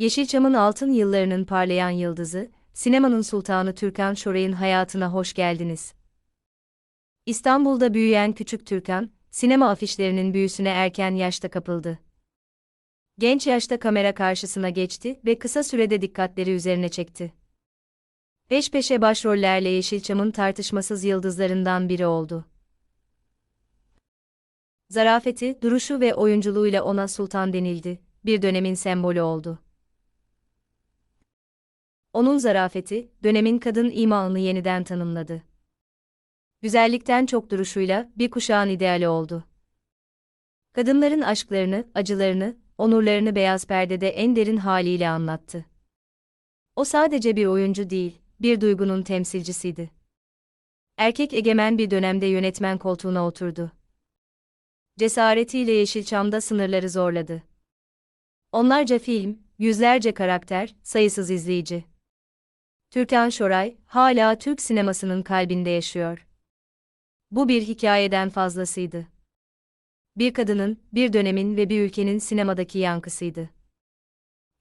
Yeşilçam'ın altın yıllarının parlayan yıldızı, sinemanın sultanı Türkan Şoray'ın hayatına hoş geldiniz. İstanbul'da büyüyen küçük Türkan, sinema afişlerinin büyüsüne erken yaşta kapıldı. Genç yaşta kamera karşısına geçti ve kısa sürede dikkatleri üzerine çekti. Peş peşe başrollerle Yeşilçam'ın tartışmasız yıldızlarından biri oldu. Zarafeti, duruşu ve oyunculuğuyla ona sultan denildi, bir dönemin sembolü oldu. Onun zarafeti, dönemin kadın imanını yeniden tanımladı. Güzellikten çok duruşuyla bir kuşağın ideali oldu. Kadınların aşklarını, acılarını, onurlarını beyaz perdede en derin haliyle anlattı. O sadece bir oyuncu değil, bir duygunun temsilcisiydi. Erkek egemen bir dönemde yönetmen koltuğuna oturdu. Cesaretiyle Yeşilçam'da sınırları zorladı. Onlarca film, yüzlerce karakter, sayısız izleyici. Türkan Şoray, hala Türk sinemasının kalbinde yaşıyor. Bu bir hikayeden fazlasıydı. Bir kadının, bir dönemin ve bir ülkenin sinemadaki yankısıydı.